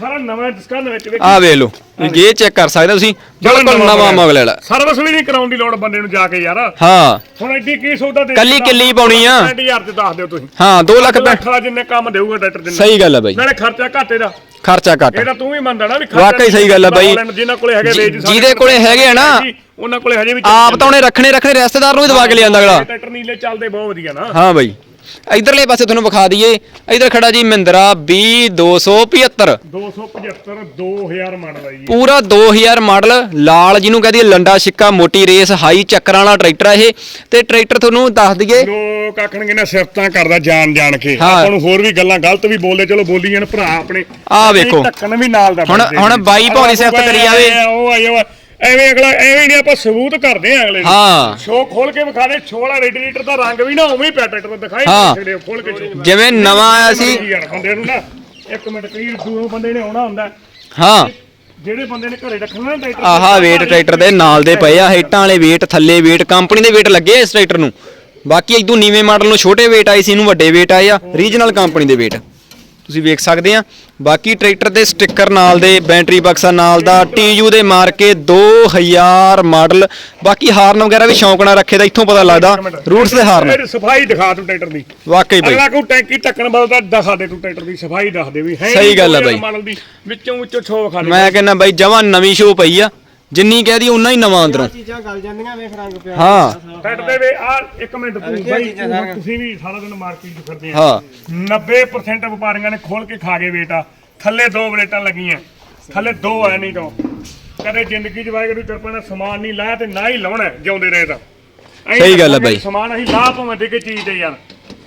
ਸਾਰਾ ਨਵਾਂ ਡਿਸਕਾਊਂਟ ਵਿੱਚ ਵੇਖੀ। ਆ ਵੇਖ ਲਓ ਇਹ ਚੈੱਕ ਕਰ ਸਕਦੇ ਹੋ ਤੁਸੀਂ ਬਿਲਕੁਲ ਨਵਾਂ ਮਾਡਲ ਵਾਲਾ। ਸਰਵਿਸ ਵੀ ਨਹੀਂ ਕਰਾਉਣ ਦੀ ਲੋੜ ਬੰਦੇ ਨੂੰ ਜਾ ਕੇ ਯਾਰ। ਹਾਂ। ਹੁਣ ਐਡੀ ਕੀ ਸੌਦਾ ਦੇ ਕੱਲੀ ਕਿੱਲੀ ਪਾਉਣੀ ਆ। 60000 ਤੇ ਦੱਸ ਦਿਓ ਤੁਸੀਂ। ਹਾਂ 2 ਲੱਖ ਵਾਲਾ ਜਿੰਨੇ ਕੰਮ ਦੇਊਗਾ ਟਰੈਕਟਰ ਜਿੰਨਾ। ਸਹੀ ਗੱਲ ਆ ਬਾਈ। ਨਾਲੇ ਖਰਚਾ ਘਾਟੇ ਦਾ ਖਰਚਾ ਘੱਟ। ਇਹਦਾ ਤੂੰ ਵੀ ਮੰਨਦਾ ਨਾ ਵੀ ਖਰਚਾ ਵਾਕਈ ਸਹੀ ਗੱਲ ਆ ਬਾਈ। ਜਿਨ੍ਹਾਂ ਕੋਲੇ ਹੈਗੇ ਵੇਚ ਜਿਹਦੇ ਕੋਲੇ ਹੈਗੇ ਆ ਨਾ, ਉਹਨਾਂ ਕੋਲੇ ਹਜੇ ਵੀ ਆਪ ਤਾਂ ਉਹਨੇ ਰੱਖਣੇ ਰੱਖਣੇ ਰਿਸ਼ਤੇਦਾਰ ਨੂੰ ਵੀ ਦਵਾ ਕੇ ਲਿਆਂਦਾ ਅਗਲਾ। ਟਰੈਕਟਰ ਨੀਲੇ ਚੱਲਦੇ ਬਹੁਤ ਵਧੀਆ ਨਾ। ਹਾਂ ਬਾਈ। ਇਧਰਲੇ ਪਾਸੇ ਤੁਹਾਨੂੰ ਵਿਖਾ ਦਈਏ। ਇਧਰ ਖੜਾ ਜੀ ਮਹਿੰਦਰਾ 20275 275 2000 ਮਾਡਲ ਹੈ ਜੀ। ਪੂਰਾ 2000 ਮਾਡਲ। ਲਾਲ ਜਿਹਨੂੰ ਕਹਦੀ ਲੰਡਾ ਛਿੱਕਾ ਮੋਟੀ ਰੇਸ ਹਾਈ ਚੱਕਰਾਂ ਵਾਲਾ ਟਰੈਕਟਰ ਆ ਇਹ। ਤੇ ਟਰੈਕਟਰ ਤੁਹਾਨੂੰ ਦੱਸ ਦਈਏ। ਲੋਕ ਆਖਣਗੇ ਨਾ ਸਿਫਤਾਂ ਕਰਦਾ ਜਾਣ ਜਾਣ ਕੇ। ਆਪਾਂ ਨੂੰ ਹੋਰ ਵੀ ਗੱਲਾਂ ਗਲਤ ਵੀ ਬੋਲਦੇ ਚਲੋ ਬੋਲੀ ਜਾਣ ਭਰਾ ਆਪਣੇ। ਆਹ ਵੇਖੋ। ਢੱਕਣ ਵੀ ਨਾਲ ਦਾ ਹੁਣ- ਹੁਣ। ਬਾਈ ਭਾਵੇਂ ਸਿਫਤ ਕਰੀ ਜਾਵੇ। ਉਹ ਉਹ ਐਵੇਂ ਅਗਲਾ ਐਵੇਂ ਨਹੀਂ ਆਪਾਂ ਸਬੂਤ ਕਰਦੇ ਆ ਅਗਲੇ ਹਾਂ। ਸ਼ੋ ਖੋਲ ਕੇ ਵਿਖਾ ਦੇ ਛੋ ਵਾਲਾ ਰੈਡੀਏਟਰ ਦਾ ਰੰਗ ਵੀ ਨਾ ਉਵੇਂ ਹੀ ਟਰੈਕਟਰ ਦਾ ਦਿਖਾਈ ਹਾਂ। ਦੇ ਸਕਦੇ ਖੋਲ ਕੇ show। ਜਿਵੇਂ ਨਵਾਂ ਆਇਆ ਸੀ। ਯਾਰ ਬੰਦੇ ਨੂੰ ਨਾ ਇੱਕ ਮਿੰਟ ਕਈ ਦੂਰੋਂ ਬੰਦੇ ਨੇ ਆਉਣਾ ਹੁੰਦਾ। ਹਾਂ। ਜਿਹੜੇ ਬੰਦੇ ਨੇ ਘਰੇ ਰੱਖਣਾ ਨਾ ਟਰੈਕਟਰ ਆਹਾ ਵੇਟ ਟਰੈਕਟਰ ਦੇ ਨਾਲ ਦੇ ਪਏ ਆ ਹੇਟਾਂ ਵਾਲੇ ਵੇਟ ਥੱਲੇ ਵੇਟ ਕੰਪਨੀ ਦੇ ਵੇਟ ਲੱਗੇ ਆ ਇਸ ਟਰੈਕਟਰ ਨੂੰ। ਬਾਕੀ ਇਦੋਂ ਨੀਵੇਂ ਮਾਡਲ ਨੂੰ ਛੋਟੇ ਵੇਟ ਆਏ ਸੀ ਇਹਨੂੰ ਵੱਡੇ ਵੇਟ ਆਏ ਆ ਰੀਜਨਲ ਕੰਪਨੀ ਦੇ ਵੇਟ ਤੁਸੀਂ ਵੇਖ ਸਕਦੇ ਆ। ਬਾਕੀ ਟਰੈਕਟਰ ਦੇ ਸਟicker ਨਾਲ ਦੇ ਬੈਟਰੀ ਬਕਸਾ ਨਾਲ ਦਾ TU ਦੇ ਮਾਰ ਕੇ 2000 ਮਾਡਲ। ਬਾਕੀ ਹਾਰਨ ਵਗੈਰਾ ਵੀ ਸ਼ੌਂਕ ਨਾਲ ਰੱਖੇ ਦਾ ਇੱਥੋਂ ਪਤਾ ਲੱਗਦਾ। ਰੂਟਸ ਦੇ ਹਾਰਨ। ਸਫ਼ਾਈ ਦਿਖਾ ਤੂੰ ਟਰੈਕਟਰ ਦੀ। ਵਾਕਈ ਬਈ। ਅਗਲਾ ਕੋਈ ਟੈਂਕੀ ਢੱਕਣ ਬਦਲਦਾ ਦਿਖਾ ਦੇ ਤੂੰ ਟਰੈਕਟਰ ਦੀ ਸਫ਼ਾਈ ਦੱਸ ਦੇ ਵੀ ਹੈ ਸਹੀ ਗੱਲ ਆ ਬਾਈ। ਮਾਡਲ ਦੀ। ਵਿੱਚੋਂ ਵਿੱਚੋਂ ਛੋ ਖਾ ਮੈਂ ਕਹਿੰਦਾ ਬਾਈ ਜਮਾਂ ਨਵੀਂ ਸ਼ੋ ਪਈ ਆ। ਜਿੰਨੀ ਕਹਿ ਦੀ ਉਨਾ ਹੀ ਨਵਾਂ ਅੰਦਰੋਂ ਚੀਜ਼ਾਂ ਗਲ ਜਾਂਦੀਆਂ ਵੇਖ ਰੰਗ ਪਿਆ। ਹਾਂ। ਦੇ ਵੇ ਆ ਇੱਕ ਮਿੰਟ ਤੂੰ ਬਾਈ ਤੂੰ-। ਤੁਸੀਂ ਵੀ ਸਾਰਾ ਦਿਨ ਮਾਰਕੀਟ 'ਚ ਫਿਰਦੇ ਆ। ਹਾਂ। 90% ਵਪਾਰੀਆਂ ਨੇ ਖੋਲ ਕੇ ਖਾ ਗਏ ਵੇਟ ਆ। ਥੱਲੇ ਦੋ ਪਲੇਟਾਂ ਲੱਗੀਆਂ। ਥੱਲੇ ਦੋ ਆ ਨਹੀਂ ਤਾਂ। ਕਦੇ ਜ਼ਿੰਦਗੀ 'ਚ ਵਾਹਿਗੁਰੂ ਦੀ ਕਿਰਪਾ ਨਾਲ ਸਮਾਨ ਨਹੀਂ ਲਾਇਆ ਤੇ ਨਾ ਹੀ ਲਾਉਣਾ ਹੈ, ਜਿਉਂਦੇ ਰਹੇ ਤਾਂ। ਸਹੀ ਗੱਲ ਹੈ ਬਾਈ। ਸਮਾਨ ਅਸੀਂ ਲਾ ਭਾਵੇਂ ਦੇ ਕੇ ਚੀਜ਼ ਤੇ ਯਾਰ।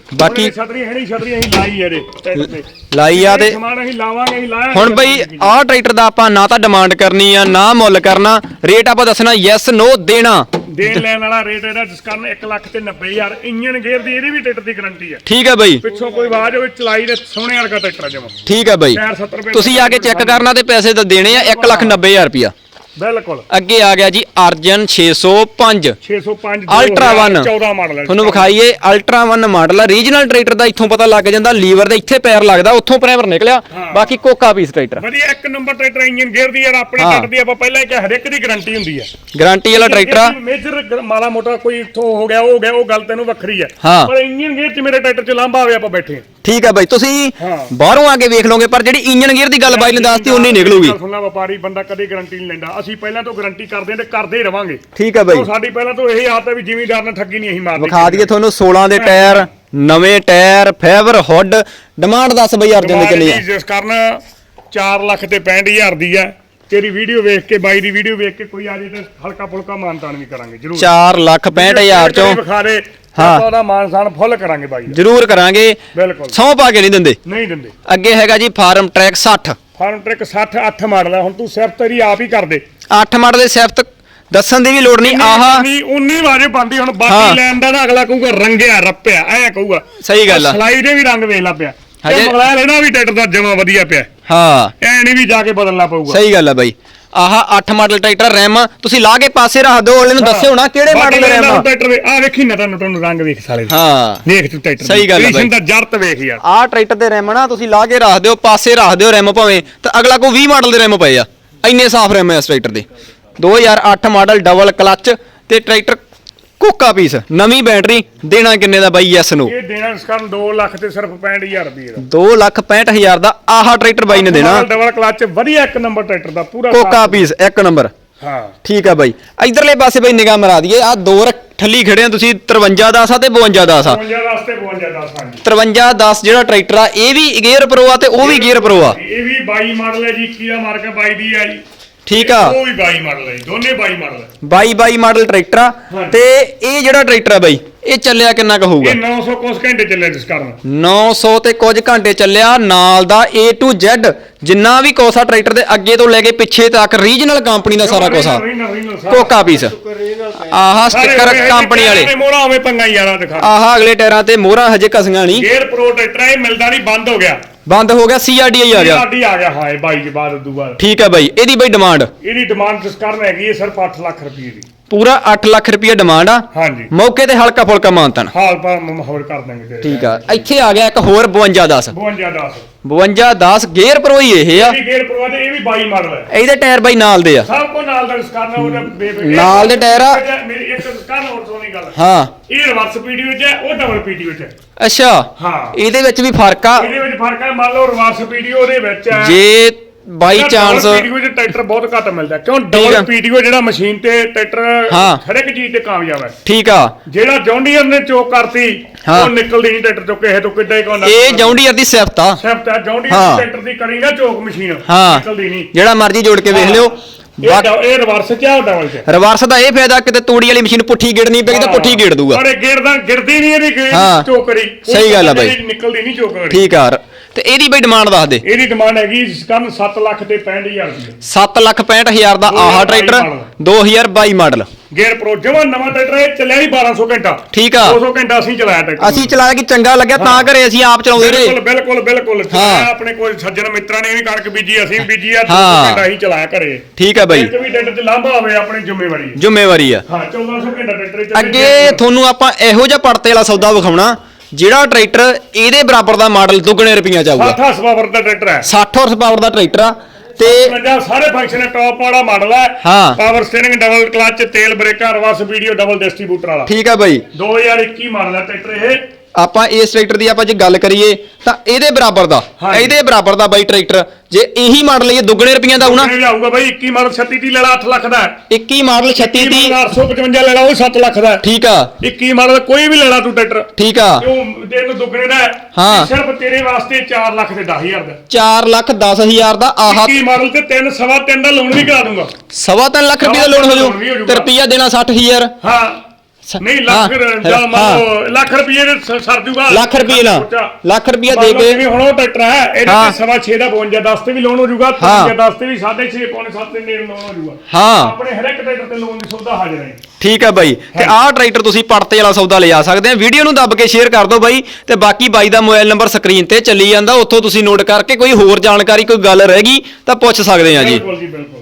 ਬਾਕੀ ਛਤਰੀ ਹੈ ਨਹੀਂ ਛਤਰੀ ਅਸੀਂ ਲਾਈ ਹੈ ਇਹਦੇ। ਲਾਈ ਆ ਤੇ ਸਮਾਨ ਅਸੀਂ ਲਾਵਾਂਗੇ ਅਸੀਂ ਲਾਇਆ ਹੁਣ ਬਈ ਆਹ ਟਰੈਕਟਰ ਦਾ ਆਪਾਂ ਨਾ ਤਾਂ ਡਿਮਾਂਡ ਕਰਨੀ ਆ ਨਾ ਮੁੱਲ ਕਰਨਾ। ਰੇਟ ਆਪਾਂ ਦੱਸਣਾ ਯੈਸ ਨੋ ਦੇਣਾ। ਦੇਣ ਲੈਣ ਵਾਲਾ ਰੇਟ ਇਹਦਾ ਜਿਸ ਕਾਰਨ 1 ਲੱਖ ਤੇ 90000 ਇੰਜਨ ਗੇਅਰ ਦੀ ਇਹਦੀ ਵੀ ਟਰੈਕਟਰ ਦੀ ਗਾਰੰਟੀ ਹੈ ਠੀਕ ਹੈ ਬਈ। ਪਿੱਛੋਂ ਕੋਈ ਆਵਾਜ਼ ਹੋਵੇ ਚਲਾਈ ਦੇ ਸੋਹਣੇ ਵਰਗਾ ਟਰੈਕਟਰ ਜਮਾ। ਠੀਕ ਹੈ ਬਈ। ਟਾਇਰ 70 ਰੁਪਏ ਤੁਸੀਂ ਆ ਕੇ ਚੈੱਕ ਕਰਨਾ ਤੇ ਪੈਸੇ ਤਾਂ ਦੇਣੇ ਆ 190000 ਰੁਪਿਆ ਬਿਲਕੁਲ। ਅੱਗੇ ਆ ਗਿਆ ਜੀ ਅਰਜਨ 605 605 ਅਲਟਰਾ 1 14 ਮਾਡਲ ਹੈ ਤੁਹਾਨੂੰ ਵਿਖਾਈਏ ਅਲਟਰਾ 1 ਮਾਡਲ ਆ। ਰੀਜਨਲ ਟਰੈਕਟਰ ਦਾ ਇੱਥੋਂ ਪਤਾ ਲੱਗ ਜਾਂਦਾ ਲੀਵਰ ਦੇ ਇੱਥੇ ਪੈਰ ਲੱਗਦਾ ਉੱਥੋਂ ਪ੍ਰਾਈਮਰ ਨਿਕਲਿਆ ਬਾਕੀ ਕੋਕਾ ਪੀਸ ਟਰੈਕਟਰ ਵਧੀਆ ਇੱਕ ਨੰਬਰ ਟਰੈਕਟਰ ਇੰਜਨ ਗੇਅਰ ਦੀ ਯਾਰ ਆਪਣੇ ਹਾਂ। ਟਰੈਕਟਰ ਦੀ ਆਪਾਂ ਪਹਿਲਾਂ ਹੀ ਕਿਹਾ ਹਰ ਇੱਕ ਦੀ ਗਾਰੰਟੀ ਹੁੰਦੀ ਹੈ। ਗਾਰੰਟੀ ਵਾਲਾ ਟਰੈਕਟਰ ਆ। ਮੇਜਰ ਮਾਲਾ ਮੋਟਾ ਕੋਈ ਇੱਥੋਂ ਹੋ ਗਿਆ ਉਹ ਹੋ ਗਿਆ ਉਹ ਗੱਲ ਤੈਨੂੰ ਵੱਖਰੀ ਹੈ। ਹਾਂ। ਪਰ ਇੰਜਨ ਗੇਅਰ 'ਚ ਮੇਰੇ ਟਰੈਕਟਰ 'ਚ ਲਾਂਭਾ ਆਵੇ ਆਪਾਂ ਬੈਠੇ ਹਾਂ। ਠੀਕ ਹੈ ਬਾਈ ਤੁਸੀਂ ਹਾਂ। ਬਾਹਰੋਂ ਆ ਕੇ ਵੇਖ ਲਓਗੇ ਪਰ ਜਿਹੜੀ ਇੰਜਨ ਗੇਅਰ ਦੀ ਗੱਲ ਬਾਈ ਨੇ ਦੱਸਤੀ ਉਨੀ ਨਿਕਲੂਗੀ। ਸੁਣਨਾ ਵਪਾਰੀ ਬੰਦਾ ਕਦੇ ਗਾਰੰਟੀ ਨਹੀਂ ਲੈਂਦਾ। ਅਸੀਂ ਪਹਿਲਾਂ ਤੋਂ ਗਾਰੰਟੀ ਕਰਦੇ ਹਾਂ ਤੇ ਕਰਦੇ ਹੀ ਰਵਾਂਗੇ। ਠੀਕ ਹੈ ਬਾਈ। ਉਹ ਸਾਡੀ ਪਹਿਲਾਂ ਤੋਂ ਇਹੀ ਆਦਤ ਹੈ ਵੀ ਜ਼ਿਮੀਂਦਾਰ ਨਾਲ ਠੱਗੀ ਨਹੀਂ ਅਸੀਂ ਮਾਰਦੇ। ਵਿਖਾ ਦਈਏ ਤੁਹਾਨੂੰ 16 ਦੇ ਟਾਇਰ ਨਵੇਂ ਟਾਇਰ ਫਾਈਬਰ ਹੁੱਡ। ਡਿਮਾਂਡ ਦੱਸ ਬਈ ਅਰਜਨ ਦੀ ਆ ਜਿਸ ਕਾਰਨ 4 ਲੱਖ ਤੇ 65000 ਦੀ ਹੈ। ਤੇਰੀ ਵੀਡੀਓ ਵੇਖ ਕੇ ਬਾਈ ਦੀ ਵੀਡੀਓ ਵੇਖ ਕੇ ਕੋਈ ਆ ਜੇ ਤੇ ਹਲਕਾ ਫੁਲਕਾ ਮਾਨਤਾਨ ਵੀ ਕਰਾਂਗੇ ਜ਼ਰੂਰ। 4 ਲੱਖ 65000 ਚੋਂ। ਵਿਖਾ ਦੇ ਹਾਂ। ਉਹਦਾ ਮਾਨਸਾਨ ਫੁੱਲ ਕਰਾਂਗੇ ਬਾਈ। ਜ਼ਰੂਰ ਕਰਾਂਗੇ। ਬਿਲਕੁਲ। ਸੌ ਪਾ ਕੇ ਨਹੀਂ ਦਿੰਦੇ। ਨਹੀਂ ਦਿੰਦੇ। ਅੱਗੇ ਹੈਗਾ ਜੀ Farmtrac 60 Farmtrac 60 8 model ਹੈ ਹੁਣ ਤੂੰ ਸਿਰਫ ਤੇਰੀ ਆਪ ਹੀ ਕਰ ਦੇ। 8 ਮਾਡਲ ਦੇ ਸਿਫਤ ਦੱਸਣ ਦੀ ਵੀ ਲੋੜ ਨਹੀਂ ਆਹ। ਨਹੀਂ ਉਨੀ ਵਾਜੇ ਬੰਦੀ ਹੁਣ। ਬਾਕੀ ਲੈਣ ਦਾ ਨਾ ਅਗਲਾ ਕਹੂਗਾ ਰੰਗਿਆ ਰੱਪਿਆ ਐ ਕਹੂਗਾ। ਸਹੀ ਗੱਲ ਆ। ਸਲਾਈ ਦੇ ਵੀ ਰੰਗ ਵੇਖ ਲਾ ਪਿਆ। ਹਜੇ ਮਗਲਾ ਲੈਣਾ ਵੀ ਟਰੈਕਟਰ ਦਾ ਜਮਾ ਵਧੀਆ ਪਿਆ। ਹਾਂ। ਐ ਨਹੀਂ ਵੀ ਜਾ ਕੇ ਬਦਲਣਾ ਪਊਗਾ। ਸਹੀ ਗੱਲ ਆ ਬਾਈ। ਆਹ 8 ਮਾਡਲ ਟਰੈਕਟਰ ਰੈਮ ਤੁਸੀਂ ਲਾ ਕੇ ਪਾਸੇ ਰੱਖ ਦਿਓ ਅਗਲੇ ਨੂੰ ਦੱਸਿਓ ਨਾ ਕਿਹੜੇ ਮਾਡਲ ਦੇ ਰੈਮ ਆ। ਟਰੈਕਟਰ ਵੇ ਆ ਵੇਖੀ ਨਾ ਤੁਹਾਨੂੰ ਤੁਹਾਨੂੰ ਰੰਗ ਵੇਖ ਸਾਲੇ। ਹਾਂ। ਵੇਖ ਤੂੰ ਟਰੈਕਟਰ ਸਹੀ ਗੱਲ ਆ ਬਾਈ। ਦਾ ਜਰਤ ਵੇਖ ਯਾਰ। ਆਹ ਟਰੈਕਟਰ ਦੇ ਰੈਮ ਨਾ ਤੁਸੀਂ ਲਾ ਕੇ ਰੱਖ ਦਿਓ ਪਾਸੇ ਰੱਖ ਦਿਓ ਰੈਮ ਭਾਵੇਂ ਤਾਂ ਅਗਲਾ ਕੋ 20 ਮਾਡਲ ਦੇ ਰੈਮ ਪਏ ਆ। ਇੰਨੇ ਸਾਫ਼ ਰੈਮ ਆ ਇਸ ਟਰੈਕਟਰ ਦੇ। 2008 ਮਾਡਲ ਡਬਲ ਕਲੱਚ ਤੇ ਟਰੈਕਟਰ ਕੋਕਾ ਪੀਸ ਨਵੀਂ ਬੈਟਰੀ ਦੇਣਾ ਕਿੰਨੇ ਦਾ ਬਾਈ ਯੈਸ ਨੋ? ਇਹ ਦੇਣਾ ਇਸ ਕਾਰਨ 2 ਲੱਖ ਤੇ ਸਿਰਫ 65000 ਰੁਪਏ ਦਾ। 2 ਲੱਖ 65000 ਦਾ ਆਹ ਟਰੈਕਟਰ ਬਾਈ ਨੇ ਦੇਣਾ। ਡਬਲ ਕਲਚ ਵਧੀਆ ਇੱਕ ਨੰਬਰ ਟਰੈਕਟਰ ਦਾ ਪੂਰਾ ਕੋਕਾ ਪੀਸ ਇੱਕ ਨੰਬਰ। ਹਾਂ। ਠੀਕ ਆ ਬਾਈ। ਇਧਰਲੇ ਪਾਸੇ ਬਾਈ ਨਿਗਾਹ ਮਰਾ ਦਈਏ ਆ ਦੋ ਠੱਲੀ ਖੜੇ ਆ ਤੁਸੀਂ 53 10 ਆ ਤੇ 52 10 ਆ। 52 ਵਾਸਤੇ 52 10 ਹਾਂਜੀ। 53 10 ਜਿਹੜਾ ਟਰੈਕਟਰ ਆ ਇਹ ਵੀ ਗੇਅਰ ਪ੍ਰੋ ਆ ਤੇ ਉਹ ਵੀ ਗੇਅਰ ਪ੍ਰੋ ਆ। ਇਹ ਵੀ 22 ਮਾਡਲ ਹੈ ਜੀ 21 ਦਾ ਮਾਰਕਾ 22 ਦੀ ਹੈ ਜੀ। ਠੀਕ ਆ। ਉਹ ਵੀ 22 ਮਾਡਲ ਹੈ ਜੀ, ਦੋਨੇ 22 ਮਾਡਲ ਹੈ 22 22 ਮਾਡਲ ਟਰੈਕਟਰ ਆ। ਹਾਂਜੀ। ਤੇ ਇਹ ਜਿਹੜਾ ਟਰੈਕਟਰ ਆ ਬਾਈ ਇਹ ਚੱਲਿਆ ਕਿੰਨਾ ਕੁ ਹੋਊਗਾ? ਇਹ 900 ਕੁਸ ਘੰਟੇ ਚੱਲੇ ਜਿਸ ਕਾਰਨ 900 ਤੇ ਕੁਝ ਘੰਟੇ ਚੱਲਿਆ ਨਾਲ ਦਾ A to Z ਜਿੰਨਾ ਵੀ ਕੋਸਾ ਟਰੈਕਟਰ ਦੇ ਅੱਗੇ ਤੋਂ ਲੈ ਕੇ ਪਿੱਛੇ ਤੱਕ ਰੀਜਨਲ ਕੰਪਨੀ ਦਾ ਸਾਰਾ ਕੋਸਾ। ਕੋਕਾ ਪੀਸ ਆਹ ਸਟicker ਕੰਪਨੀ ਵਾਲੇ। ਮੋੜਾ ਹੋਵੇ ਪੰਗਾ ਯਾਰਾ ਦਿਖਾ। ਆਹ ਅਗਲੇ ਟਾਇਰਾਂ ਤੇ ਮੋਹਰਾਂ ਹਜੇ ਕਸੀਆਂ ਨਹੀਂ। ਗੇਅਰ ਪ੍ਰੋ ਟਰੈਕਟਰ ਇਹ ਮਿਲਦਾ ਨਹੀਂ ਬੰਦ ਹੋ ਗਿਆ। ਬੰਦ ਹੋ ਗਿਆ CRDI ਆ ਗਿਆ। ਸਾਡੀ ਆ ਗਿਆ ਹਾਂ 22 ਦੇ ਬਾਅਦ ਉਦੋਂ ਬਾਅਦ ਠੀਕ ਹੈ ਬਾਈ ਇਹਦੀ ਬਾਈ ਡਿਮਾਂਡ ਇਹਦੀ ਡਿਮਾਂਡ ਜਿਸ ਕਾਰਨ ਹੈਗੀ ਹੈ? ਸਿਰਫ 8 ਲੱਖ ਰੁਪਏ ਦੀ। ਪੂਰਾ 8 ਲੱਖ ਰੁਪਏ ਡਿਮਾਂਡ ਆ। ਹਾਂਜੀ। ਮੌਕੇ ਤੇ ਹਲਕਾ ਫੁਲਕਾ ਮਾਨਤਨ। ਹਾਲ ਪਰ ਮਾਹੌਲ ਕਰ ਦਾਂਗੇ ਤੇਰੇ ਠੀਕ ਆ। ਇੱਥੇ ਆ ਗਿਆ ਇੱਕ ਹੋਰ 52 10 52 10 52 10 ਗੇਅਰ ਪ੍ਰੋ ਹੀ ਇਹ ਆ। ਇਹ ਗੇਅਰ ਪ੍ਰੋ ਤੇ ਇਹ ਵੀ 22 ਮਾਡਲ ਹੈ ਇਹਦੇ ਟਾਇਰ ਬਾਈ ਨਾਲ ਦੇ ਆ। ਸਭ ਕੋ ਨਾਲ ਦਾ ਸਕਾਰਨਾ ਉਹਦਾ ਬੇਬੇ ਨਾਲ ਦੇ ਟਾਇਰ ਆ। ਮੇਰੀ ਇੱਕ ਸਕਾਰਨਾ ਹੋਰ ਸੋਨੀ ਗੱਲ ਹਾਂ। ਇਹ ਰਿਵਰਸ ਪੀਡੀ ਵਿੱਚ ਹੈ ਉਹ ਡਬਲ ਪੀਡੀ ਵਿੱਚ ਹੈ। ਅੱਛਾ। ਹਾਂ। ਇਹਦੇ ਵਿੱਚ ਵੀ ਫ਼ਰਕ ਆ। ਇਹਦੇ ਵਿੱਚ ਫ਼ਰਕ ਹੈ ਮੰਨ ਲਓ ਰਿਵਰਸ ਪੀਡੀ ਉਹਦੇ ਵਿੱਚ ਹੈ। ਜੇ ਬਾਈ ਚਾਂਸ ਪੀਡੀਓ ਚ ਟਰੈਕਟਰ ਬਹੁਤ ਘੱਟ ਮਿਲਦਾ ਕਿਉਂ ਆ। ਡਬਲ ਪੀਡੀਓ ਜਿਹੜਾ ਮਸ਼ੀਨ ਤੇ ਟਰੈਕਟਰ ਹਾਂ। ਹਰ ਇੱਕ ਚੀਜ਼ ਤੇ ਕਾਮਯਾਬ ਹੈ। ਠੀਕ ਆ। ਜਿਹੜਾ ਜੌਂਡੀਅਰ ਨੇ ਚੋਕ ਕਰਤੀ ਹਾਂ। ਉਹ ਨਿਕਲਦੀ ਨਹੀਂ ਟਰੈਕਟਰ ਚੋਂ ਕਿਸੇ ਤੋਂ ਕਿੱਦਾਂ ਹੀ ਕੋਨਾ ਇਹ ਜੌਂਡੀਅਰ ਦੀ ਸਿਫਤ ਆ। ਸੈਫਟ ਹੈ ਜੌਂਡੀਅਰ ਹਾਂ। ਟਰੈਕਟਰ ਦੀ ਕਰੀ ਨਾ ਚੋਕ ਮਸ਼ੀਨ ਹਾਂ। ਨਿਕਲਦੀ ਨਹੀਂ। ਜਿਹੜਾ ਮਰਜ਼ੀ ਜੋੜ ਕੇ ਵੇਖ ਲਿਓ। ਇਹ ਡਬ- ਇਹ ਰਿਵਰਸ ਚ ਆ ਡਬਲ ਚ। ਰਿਵਰਸ ਦਾ ਇਹ ਫਾਇਦਾ ਕਿਤੇ ਤੂੜੀ ਵਾਲੀ ਮਸ਼ੀਨ ਪੁੱਠੀ ਗਿੜਨੀ ਪਈ ਤਾਂ ਪੁੱਠੀ ਗਿੜ ਦੂਗਾ। ਪਰ ਇਹ ਗਿਰਦਾ ਗਿਰਦੀ ਨਹੀਂ ਇਹਦੀ ਹਾਂ। ਚੋਕਰੀ ਸਹੀ ਗੱਲ ਆ ਬਾਈ। ਨਿਕਲਦੀ ਨਹੀਂ ਚੋਕਰੀ ਠੀਕ ਆ। ਤੇ ਇਹਦੀ ਬਈ ਡਿਮਾਂਡ ਦੱਸ ਦੇ। ਇਹਦੀ ਡਿਮਾਂਡ ਹੈਗੀ ਜਿਸ ਕਾਰਨ 7 ਲੱਖ ਤੇ 65000 ਰੁਪਏ। 7 ਲੱਖ 65000 ਦਾ ਆਹ 2022 tractor model. 2022 model. Gear pro ਜਮਾ ਨਵਾਂ ਟਰੈਕਟਰ ਇਹ ਚੱਲਿਆ ਹੀ 1200 ਘੰਟਾ। ਠੀਕ ਆ। 200 ਘੰਟਾ ਅਸੀਂ ਚਲਾਇਆ ਟਰੈਕਟਰ। ਅਸੀਂ ਚਲਾਇਆ ਕਿ ਚੰਗਾ ਲੱਗਿਆ ਤਾਂ ਘਰੇ ਅਸੀਂ ਆਪ ਚਲਾਉਂਦੇ ਬਿਲਕੁਲ ਰਹੇ। ਬਿਲਕੁਲ ਬਿਲਕੁਲ ਹਾਂ। ਚਲਾਇਆ ਆਪਣੇ ਕੋਈ ਸੱਜਣ ਮਿੱਤਰਾਂ ਨੇ ਵੀ ਕਣਕ ਬੀਜੀ ਅਸੀਂ ਬੀਜੀ ਆ 200 ਹਾਂ। ਘੰਟਾ ਹੀ ਚਲਾਇਆ ਘਰੇ। ਠੀਕ ਆ ਬਾਈ। ਇੱਕ ਵੀ ਟਰੈਕਟਰ ਚ ਲਾਂਭਾ ਹੋਵੇ ਆਪਣੀ ਜ਼ਿੰਮੇਵਾਰੀ। ਹੈ ਜ਼ਿੰਮੇਵਾਰੀ ਆ। ਹਾਂ 1400 ਘੰਟਾ ਟਰੈਕਟਰ ਚੱਲੇ ਅੱਗੇ ਤੁਹਾਨੂੰ ਆਪਾਂ ਇਹੋ ਜਿਹਾ ਪੜਤੇ ਵਾਲਾ ਸੌਦਾ ਵਿਖਾਉਣਾ। ਜਿਹੜਾ ਟਰੈਕਟਰ ਇਹਦੇ ਬਰਾਬਰ ਦਾ ਮਾਡਲ ਦੁੱਗਣੇ ਰੁਪਈਆ ਚ ਆਊਗਾ 60 ਸਵਾਵਰ ਦਾ ਟਰੈਕਟਰ ਹੈ। 60 ਹਾਰਸ ਪਾਵਰ ਦਾ ਟਰੈਕਟਰ ਆ ਤੇ ਪੰਜਾਬ ਸਾਰੇ ਫੰਕਸ਼ਨ ਟੌਪ ਵਾਲਾ ਮਾਡਲ ਹੈ। ਹਾਂ। ਪਾਵਰ ਸਟੀਅਰਿੰਗ ਡਬਲ ਕਲਚ ਤੇਲ ਬ੍ਰੇਕਾਂ ਰਿਵਰਸ ਵੀਡੀਓ ਡਬਲ ਡਿਸਟ੍ਰੀਬਿਊਟਰ ਵਾਲਾ। ਠੀਕ ਆ ਬਾਈ। 2021 ਮਾਡਲ ਹੈ ਟਰੈਕਟਰ ਇਹ। ਆਪਾਂ ਇਸ ਟਰੈਕਟਰ ਦੀ ਆਪਾਂ ਜੇ ਗੱਲ ਕਰੀਏ ਤਾਂ ਇਹਦੇ ਬਰਾਬਰ ਦਾ ਹਾਂਜੀ। ਇਹਦੇ ਬਰਾਬਰ ਦਾ ਬਾਈ ਟਰੈਕਟਰ ਜੇ ਇਹੀ ਮਾਡਲ ਲਈਏ ਦੁੱਗਣੇ ਰੁਪਈਆਂ ਦਾ ਆਉਣਾ ਇਹ ਜਾਊਗਾ ਬਾਈ 21 ਮਾਡਲ 36 ਦੀ ਲੈ ਲਾ 8 ਲੱਖ ਦਾ। 21 ਮਾਡਲ 36 30 ਦੀ 855 ਲੈ ਲਾ ਉਹ 7 ਲੱਖ ਦਾ। ਠੀਕ ਆ। 21 ਮਾਡਲ ਕੋਈ ਵੀ ਲੈ ਲਾ ਤੂੰ ਟਰੈਕਟਰ। ਠੀਕ ਆ। ਉਹ ਦੇ ਨੂੰ ਦੁੱਗਣੇ ਦਾ ਹੈ। ਹਾਂ। ਇਹ ਸਿਰਫ ਤੇਰੇ ਵਾਸਤੇ 4 ਲੱਖ ਤੇ 10000 ਦਾ। 4 ਲੱਖ 10 ਹਜ਼ਾਰ ਦਾ ਆਹ 21 ਮਾਡਲ ਤੇ 3 ਸਵਾ 3 ਦਾ ਲੋਨ ਵੀ ਕਰਾ ਦੂੰਗਾ। ਸਵਾ ਤਿੰਨ ਲੱਖ ਰੁਪਏ ਦਾ ਲੋਨ ਹੋ ਲੋਨ ਵੀ ਹੋ ਜਾਊ ਜਾਊਗਾ। ਤੇ ਰੁਪਈਆ ਦੇਣਾ 60000 ਹਾਂ। ਨਹੀਂ ਲੱਖ ਜਾਂ। ਮੰਨ ਲੱਖ ਰੁਪਏ ਦੇ ਸਰ ਜੂਗਾ ਲੱਖ ਰੁਪਏ ਸੋਚਾ। ਲੱਖ ਮੰਨ ਦੇ ਕੇ ਜਿਵੇਂ ਹੁਣ ਉਹ ਟਰੈਕਟਰ ਹੈ ਇਹਦੇ। ਤੇ ਸਵਾ 6 ਦਾ 52 10 ਤੇ ਵੀ ਲੋਨ ਹੋ। 53 10 ਤੇ ਵੀ 6.5 ਪੌਣੇ 7 ਦੇ ਨੇੜੇ ਲੋਨ ਹੋ ਜਾਊਗਾ। ਹਾਂ। ਆਪਣੇ ਹਰ ਇੱਕ ਟਰੈਕਟਰ ਤੇ ਲੋਨ ਦੀ ਸੁਵਿਧਾ ਹਾਜ਼ਰ ਹੈ। ਠੀਕ ਹੈ ਬਾਈ। ਤੇ ਆਹ ਟਰੈਕਟਰ ਤੁਸੀਂ ਪੜਤੇ ਵਾਲਾ ਸੌਦਾ ਲਿਜਾ ਸਕਦੇ ਆ ਵੀਡੀਓ ਨੂੰ ਦੱਬ ਕੇ ਸ਼ੇਅਰ ਕਰ ਦਿਓ ਬਾਈ। ਤੇ ਬਾਕੀ ਬਾਈ ਦਾ ਮੋਬਾਈਲ ਨੰਬਰ ਸਕਰੀਨ ਤੇ ਚੱਲੀ ਜਾਂਦਾ। ਉੱਥੋਂ ਤੁਸੀਂ ਨੋਟ ਕਰਕੇ ਕੋਈ ਹੋਰ ਜਾਣਕਾਰੀ ਕੋਈ ਗੱਲ ਰਹਿ ਗਈ ਤਾਂ ਪੁੱਛ ਸਕਦੇ ਆ ਜੀ। ਬਿਲਕੁਲ ਜੀ ਬਿਲਕੁਲ।